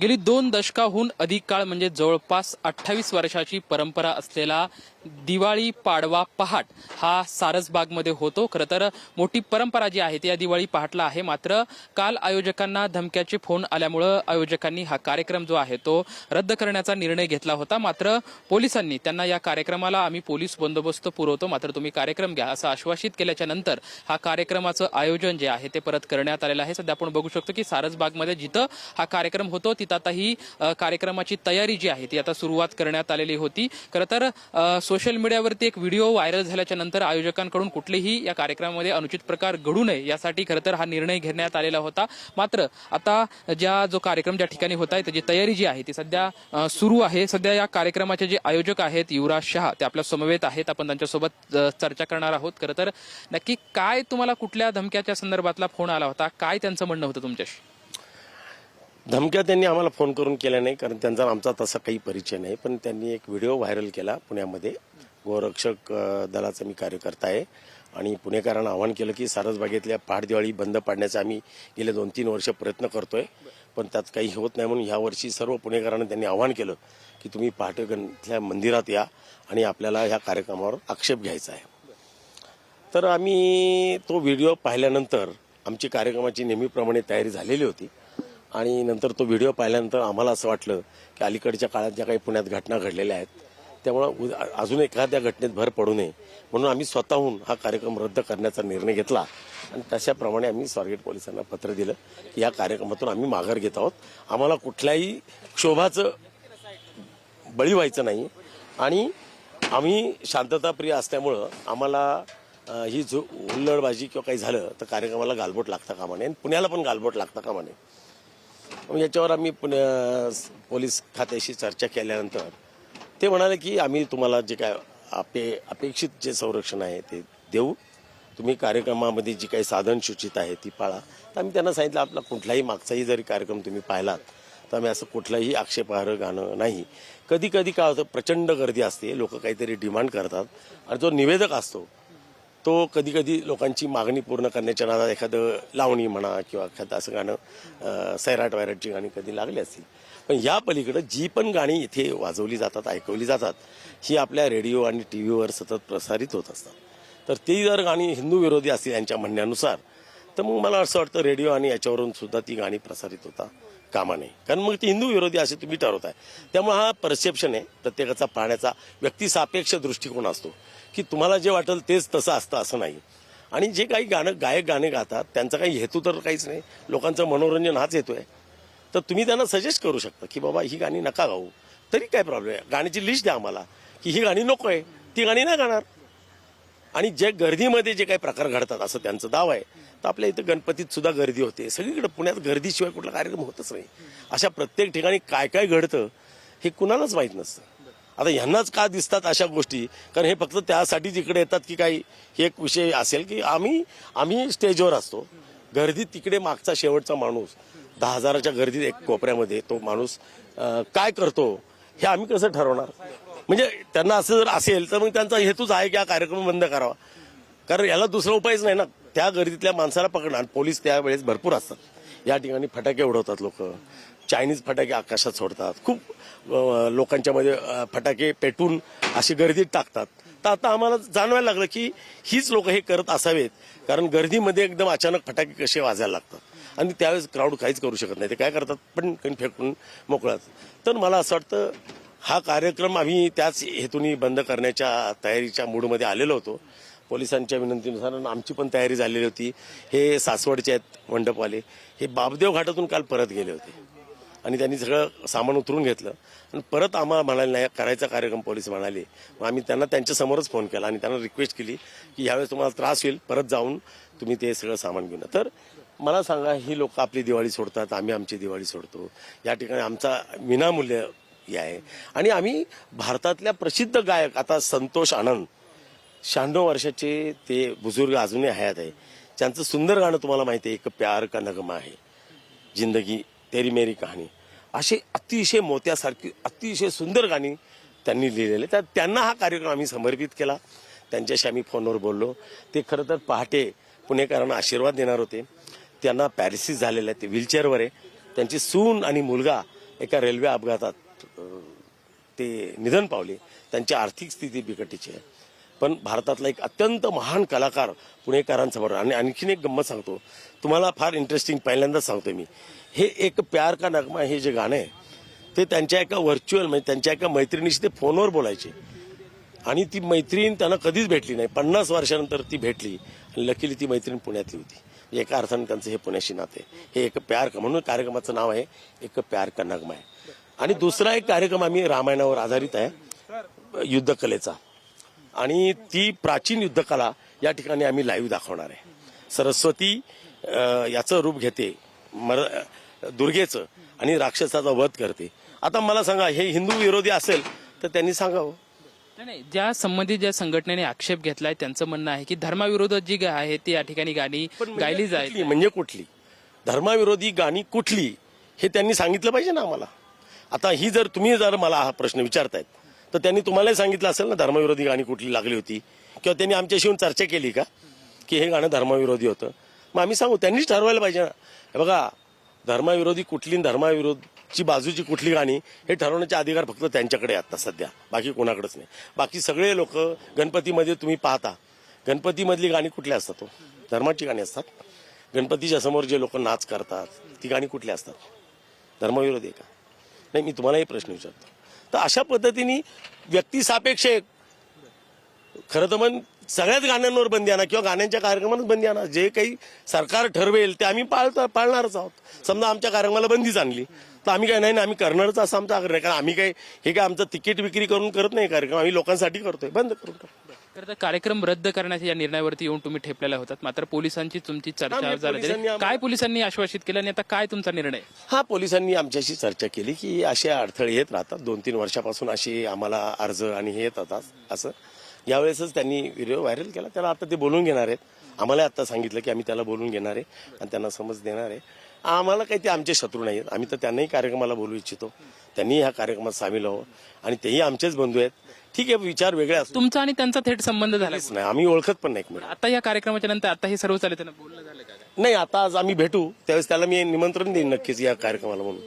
गेली दोन दशकाहून अधिक काळ म्हणजे जवळपास अठ्ठावीस वर्षाची परंपरा असलेला दिवाळी पाडवा पहाट हा सारसबागमध्ये होतो. खरं तर मोठी परंपरा जी आहे ती या दिवाळी पहाटला आहे. मात्र काल आयोजकांना धमक्याचे फोन आल्यामुळं आयोजकांनी हा कार्यक्रम जो आहे तो रद्द करण्याचा निर्णय घेतला होता. मात्र पोलिसांनी त्यांना या कार्यक्रमाला आम्ही पोलीस बंदोबस्त पुरवतो. मात्र तुम्ही कार्यक्रम घ्या असं आश्वासित केल्याच्यानंतर हा कार्यक्रमाचं आयोजन जे आहे ते परत करण्यात आलेलं आहे. सध्या आपण बघू शकतो की सारसबागमध्ये जिथं हा कार्यक्रम होतो तिथं आता ही कार्यक्रमाची तयारी जी आहे ती आता सुरुवात करण्यात आलेली होती. खरं तर सोशल मीडियावरती एक व्हिडिओ व्हायरल झाल्याच्यानंतर आयोजकांकडून कुठलेही या कार्यक्रमामध्ये अनुचित प्रकार घडू नये यासाठी खरं तर हा निर्णय घेण्यात आलेला होता. मात्र आता ज्या जो कार्यक्रम ज्या ठिकाणी होत आहे त्याची तयारी जी आहे ती सध्या सुरू आहे. सध्या या कार्यक्रमाचे जे आयोजक आहेत युवराज शहा ते आपल्या समवेत आहेत. आपण त्यांच्यासोबत चर्चा करणार आहोत. खरं तर नक्की काय तुम्हाला कुठल्या धमक्याच्या संदर्भातला फोन आला होता? काय त्यांचं म्हणणं होतं तुमच्याशी? धमक्या त्यांनी आम्हाला फोन करून केल्या नाही कारण त्यांचा आमचा तसा काही परिचय नाही. पण त्यांनी एक व्हिडिओ व्हायरल केला पुण्यामध्ये. गोरक्षक दलाचा मी कार्यकर्ता आहे. आणि पुणेकरांना आवाहन केलं की सारसबागेतल्या पहाटदिवाळी बंद पाडण्याचा आम्ही गेले दोन तीन वर्ष प्रयत्न करतोय. पण त्यात काही होत नाही म्हणून ह्या वर्षी सर्व पुणेकरांना त्यांनी आवाहन केलं की तुम्ही पहाटेगणच्या मंदिरात या आणि आपल्याला ह्या कार्यक्रमावर आक्षेप घ्यायचा आहे. तर आम्ही तो व्हिडिओ पाहिल्यानंतर आमची कार्यक्रमाची नेहमीप्रमाणे तयारी झालेली होती. आणि नंतर तो व्हिडिओ पाहिल्यानंतर आम्हाला असं वाटलं की अलीकडच्या काळात ज्या काही पुण्यात घटना घडलेल्या आहेत त्यामुळं अजून एखाद्या घटनेत भर पडू नये. म्हणून आम्ही स्वतःहून हा कार्यक्रम रद्द करण्याचा निर्णय घेतला. आणि तशाप्रमाणे आम्ही स्वारगेट पोलिसांना पत्र दिलं की या कार्यक्रमातून आम्ही माघार घेत आहोत. आम्हाला कुठल्याही क्षोभाचं बळी व्हायचं नाही. आणि आम्ही शांतताप्रिय असल्यामुळं आम्हाला ही जो हुल्लडबाजी किंवा काही झालं तर कार्यक्रमाला गालबोट लागता कामा नये. आणि पुण्याला पण गालबोट लागता कामा नये. मग याच्यावर आम्ही पोलीस खात्याशी चर्चा केल्यानंतर ते म्हणाले की आम्ही तुम्हाला जे काय अपे अपेक्षित जे संरक्षण आहे ते देऊ. तुम्ही कार्यक्रमामध्ये जी काही साधन सूचित आहे ती पाळा. तर आम्ही त्यांना सांगितलं आपला कुठलाही मागचाही जरी कार्यक्रम तुम्ही पाहिलात तर आम्ही असं कुठलाही आक्षेपार्ह गाणं नाही. कधी कधी काय होतं प्रचंड गर्दी असते लोक काहीतरी डिमांड करतात आणि जो निवेदक असतो तो कधी कधी लोकांची मागणी पूर्ण करण्याच्या नादात एखादं लावणी म्हणा किंवा एखादं असं गाणं सैराट वैराटची गाणी कधी लागली असतील. पण या पलीकडं जी पण गाणी इथे वाजवली जातात ऐकवली जातात ही आपल्या रेडिओ आणि टी व्हीवर सतत प्रसारित होत असतात. तर ती जर गाणी हिंदू विरोधी असतील यांच्या म्हणण्यानुसार तर मग मला असं वाटतं रेडिओ आणि याच्यावरून सुद्धा ती गाणी प्रसारित होता कामा नाही कारण मग ती हिंदू विरोधी असे तुम्ही ठरवताय. त्यामुळे हा परसेप्शन आहे प्रत्येकाचा पाहण्याचा व्यक्तिसापेक्ष दृष्टिकोन असतो. की तुम्हाला जे वाटेल तेच तसं असतं असं नाही. आणि जे काही गाणं गायक गाणे गातात त्यांचा काही हेतू तर काहीच नाही. लोकांचं मनोरंजन हाच हेतू आहे. तर तुम्ही त्यांना सजेस्ट करू शकता की बाबा ही गाणी नका गाऊ. तरी काय प्रॉब्लेम आहे? गाण्याची लिस्ट द्या आम्हाला की ही गाणी नको आहे. ती गाणी नाही गाणार. आणि जे गर्दीमध्ये जे काही प्रकार घडतात असं त्यांचं दाव आहे. तर आपल्या इथं गणपतीत सुद्धा गर्दी होते. सगळीकडे पुण्यात गर्दीशिवाय कुठला कार्यक्रम होतच नाही. अशा प्रत्येक ठिकाणी काय काय घडतं हे कुणालाच माहीत नसतं. आता ह्यांनाच का दिसतात अशा गोष्टी? कारण हे फक्त त्यासाठीच इकडे येतात की काही हे एक विषय असेल की आम्ही आम्ही स्टेजवर असतो. गर्दीत तिकडे मागचा शेवटचा माणूस दहा हजाराच्या गर्दीत एक कोपऱ्यामध्ये तो माणूस काय करतो हे आम्ही कसं ठरवणार? म्हणजे त्यांना असं जर असेल तर मग त्यांचा हेतूच आहे की हा कार्यक्रम बंद करावा. कारण याला दुसरा उपायच नाही ना. त्या गर्दीतल्या माणसाला पकडणार पोलीस त्यावेळेस भरपूर असतात. या ठिकाणी फटाके उडवतात लोक. चायनीज फटाके आकाशात सोडतात. खूप लोकांच्या मध्ये फटाके पेटून अशी गर्दीत टाकतात. तर आता आम्हाला जाणवायला लागलं की हीच लोक हे करत असावेत. कारण गर्दीमध्ये एकदम अचानक फटाके कसे वाजायला लागतात. आणि त्यावेळेस क्राऊड काहीच करू शकत नाही. ते काय करतात? पण फेकून मोकळात तर मला असं वाटतं हा कार्यक्रम आम्ही त्याच हेतूनी बंद करण्याच्या तयारीच्या मूडमध्ये आलेलो होतो. पोलिसांच्या विनंतीनुसार आमची पण तयारी झालेली होती. हे सासवडचे आहेत मंडपवाले. हे बाबदेव घाटातून काल परत गेले होते. आणि त्यांनी सगळं सामान उतरून घेतलं. आणि परत आम्हाला म्हणाले नाही करायचा कार्यक्रम पोलीस म्हणाले. मग आम्ही त्यांना त्यांच्यासमोरच फोन केला आणि त्यांना रिक्वेस्ट केली की ह्यावेळेस तुम्हाला त्रास होईल परत जाऊन तुम्ही ते सगळं सामान घेऊन तर मला सांगा ही लोक आपली दिवाळी सोडतात आम्ही आमची दिवाळी सोडतो. या ठिकाणी आमचा विनामूल्य हे आहे. आणि आम्ही भारतातल्या प्रसिद्ध गायक आता संतोष आनंद शहाण्णव वर्षाचे ते बुजुर्ग अजूनही हयात आहे. त्यांचं सुंदर गाणं तुम्हाला माहिती आहे एक प्यार का नगमा आहे जिंदगी तेरी मेरी कहाणी. असे अतिशय मोत्यासारखी अतिशय सुंदर गाणी त्यांनी लिहिलेले. तर त्यांना हा कार्यक्रम आम्ही समर्पित केला. त्यांच्याशी आम्ही फोनवर बोललो. ते खरं तर पहाटे पुणेकरांना आशीर्वाद देणार होते. त्यांना पॅरिसिस झालेलं आहे. ते व्हीलचेअरवर आहे. त्यांची सून आणि मुलगा एका रेल्वे अपघातात ते निधन पावले. त्यांची आर्थिक स्थिती बिकटीची आहे. पण भारतातला एक अत्यंत महान कलाकार पुणेकरांसमोर आणि आणखीन एक गंमत सांगतो. तुम्हाला फार इंटरेस्टिंग पहिल्यांदाच सांगतो मी. हे एक प्यार का नगमा हे जे गाणं आहे ते त्यांच्या एका व्हर्च्युअल म्हणजे त्यांच्या एका मैत्रिणीशी ते फोनवर बोलायचे. आणि ती मैत्रीण त्यांना कधीच भेटली नाही. पन्नास वर्षानंतर ती भेटली आणि लकीली ती मैत्रीण पुण्यातली होती. म्हणजे एका अर्थाने त्यांचं हे पुण्याशी नाते हे एक प्यार का म्हणून कार्यक्रमाचं नाव आहे एक प्यार का नगमा आहे. आणि दुसरा एक कार्यक्रम आम्ही रामायणावर आधारित आहे युद्धकलेचा. आणि ती प्राचीन युद्धकला या ठिकाणी आम्ही लाईव्ह दाखवणार आहे. सरस्वती याचं रूप घेते मर दुर्गेचं आणि राक्षसाचा वध करते. आता मला सांगा हे हिंदू विरोधी असेल तर त्यांनी सांगावं. नाही, नाही ज्या संबंधित ज्या संघटनेने आक्षेप घेतलाय त्यांचं म्हणणं आहे की धर्माविरोधात जी आहे ती या ठिकाणी गाणी म्हणजे गायली जाईल? म्हणजे कुठली? धर्माविरोधी गाणी कुठली? हे त्यांनी सांगितलं पाहिजे ना आम्हाला. आता ही जर तुम्ही जर मला हा प्रश्न विचारतायत तर त्यांनी तुम्हालाही सांगितलं असेल ना धर्मविरोधी गाणी कुठली लागली होती? किंवा त्यांनी आमच्याशी येऊन चर्चा केली का? की हे गाणं धर्मविरोधी होतं. मग आम्ही सांगू त्यांनीच ठरवायला पाहिजे ना. हे बघा धर्माविरोधी कुठली धर्माविरोधची बाजूची कुठली गाणी हे ठरवण्याचे अधिकार फक्त त्यांच्याकडे आता सध्या. बाकी कोणाकडेच नाही. बाकी सगळे लोक गणपतीमध्ये तुम्ही पाहता. गणपतीमधली गाणी कुठली असतात हो? धर्माची गाणी असतात. गणपतीच्या समोर जे लोक नाच करतात ती गाणी कुठली असतात? धर्मविरोधी आहे का? नाही मी तुम्हालाही प्रश्न विचारतो. तर अशा पद्धतीने व्यक्तिसापेक्ष एक खरं तर मग सगळ्याच गाण्यांवर बंदी आणा किंवा गाण्यांच्या कार्यक्रमात बंदी आणा. जे काही सरकार ठरवेल ते आम्ही पाळतो पाळणारच आहोत. समजा आमच्या कार्यक्रमाला बंदीच आणली. तर आम्ही काय नाही ना आम्ही करणारच असं आमचा आग्रह आहे. कारण आम्ही काय हे काय आमचं तिकीट विक्री करून करत नाही कार्यक्रम. आम्ही लोकांसाठी करतोय. बंद करून टाकू. तर कार्यक्रम रद्द करण्याच्या या निर्णयावरती येऊन तुम्ही ठेपलेला होतात. मात्र पोलिसांची तुमची चर्चा झाली. काय पोलिसांनी आश्वासित केलं आणि आता काय तुमचा निर्णय? हा पोलिसांनी आमच्याशी चर्चा केली की असे अडथळे येत राहतात. दोन तीन वर्षापासून असे आम्हाला अर्ज आणि हे येत होतात असं. यावेळेसच त्यांनी व्हिडिओ व्हायरल केला. त्याला आता ते बोलून घेणार आहेत. आम्हाला आता सांगितलं की आम्ही त्याला बोलून घेणार आहे आणि त्यांना समज देणार आहे. आम्हाला काही ते आमचे शत्रू नाही आहेत आम्ही तर त्यांनाही कार्यक्रमाला बोलू इच्छितो. त्यांनी ह्या कार्यक्रमात सामील व्हावं. आणि तेही आमचेच बंधू आहेत. ठीक आहे विचार वेगळे असतो तुमचा आणि त्यांचा थेट संबंध झाला नाही. आम्ही ओळखत पण नाही एकमेकांना. आता या कार्यक्रमाच्या नंतर आता हे सर्व चालेल त्यांना बोलणं झालं का? काय? नाही आता आज आम्ही भेटू. त्यावेळेस त्याला मी निमंत्रण देईन नक्कीच या कार्यक्रमाला म्हणून.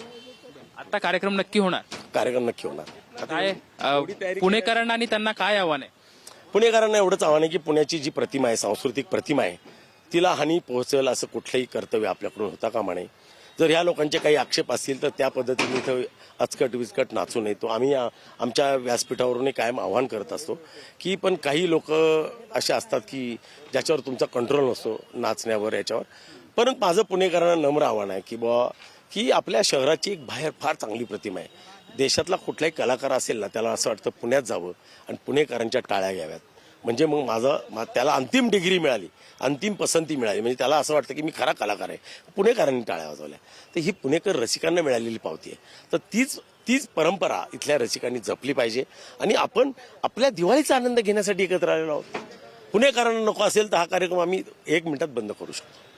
आता कार्यक्रम नक्की होणार. कार्यक्रम नक्की होणार. काय अं, पुणेकरांना आणि त्यांना काय आव्हान आहे? पुणेकरांना एवढंच आव्हान आहे की पुण्याची जी प्रतिमा आहे सांस्कृतिक प्रतिमा आहे तिला हानी पोहोचेल असं कुठलंही कर्तव्य आपल्याकडून होता कामा नये. जर ह्या लोकांचे काही आक्षेप असतील तर त्या पद्धतीने इथं अचकट विचकट नाचू नये. तो आम्ही आमच्या व्यासपीठावरून कायम आव्हान करत असतो की पण काही लोक असे असतात की ज्याच्यावर तुमचा कंट्रोल नसतो नाचण्यावर याच्यावर. परंतु माझं पुणेकरांना नम्र आव्हान आहे की बुवा की आपल्या शहराची एक बाहेर फार चांगली प्रतिमा आहे. देशातला कुठलाही कलाकार असेल ना त्याला असं वाटतं पुण्यात जावं आणि पुणेकरांच्या टाळ्या घ्याव्यात. म्हणजे मग माझं मा- त्याला अंतिम डिग्री मिळाली. अंतिम पसंती मिळाली. म्हणजे त्याला असं वाटतं की मी खरा कलाकार आहे. पुणेकरांनी टाळ्या वाजवल्या. तर ही पुणेकर रसिकांना मिळालेली पावती आहे. तर तीच तीच परंपरा इथल्या रसिकांनी जपली पाहिजे. आणि आपण आपल्या दिवाळीचा आनंद घेण्यासाठी एकत्र आलेलो आहोत. पुणेकरांना नको असेल तर हा कार्यक्रम आम्ही एक मिनिटात बंद करू शकतो.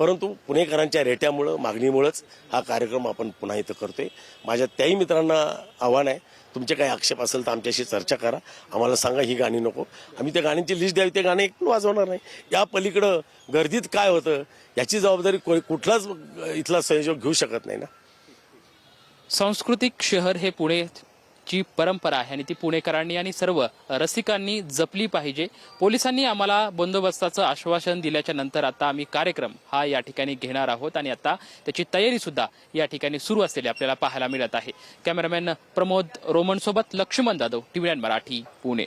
परंतु पुणेकरांच्या रेट्यामुळं मागणीमुळंच हा कार्यक्रम आपण पुन्हा इथं करतोय. माझ्या त्याही मित्रांना आव्हान आहे. तुमचे काही आक्षेप असेल तर आमच्याशी चर्चा करा. आम्हाला सांगा ही गाणी नको. आम्ही त्या गाण्यांची लिस्ट द्यावी. ते गाणे एकूण वाजवणार नाही. या पलीकडं गर्दीत काय होतं याची जबाबदारी कोणी- कुठलाच इथला संयोजक घेऊ शकत नाही ना? सांस्कृतिक शहर हे जी परंपरा आहे आणि ती पुणेकरांनी आणि सर्व रसिकांनी जपली पाहिजे. पोलिसांनी आम्हाला बंदोबस्ताचं आश्वासन दिल्याच्या नंतर आता आम्ही कार्यक्रम हा या ठिकाणी घेणार आहोत आणि आता त्याची तयारी सुद्धा या ठिकाणी सुरू असलेली आपल्याला पाहायला मिळत आहे. कॅमेरामॅन प्रमोद रोमन सोबत लक्ष्मण जाधव टीव्ही मराठी पुणे.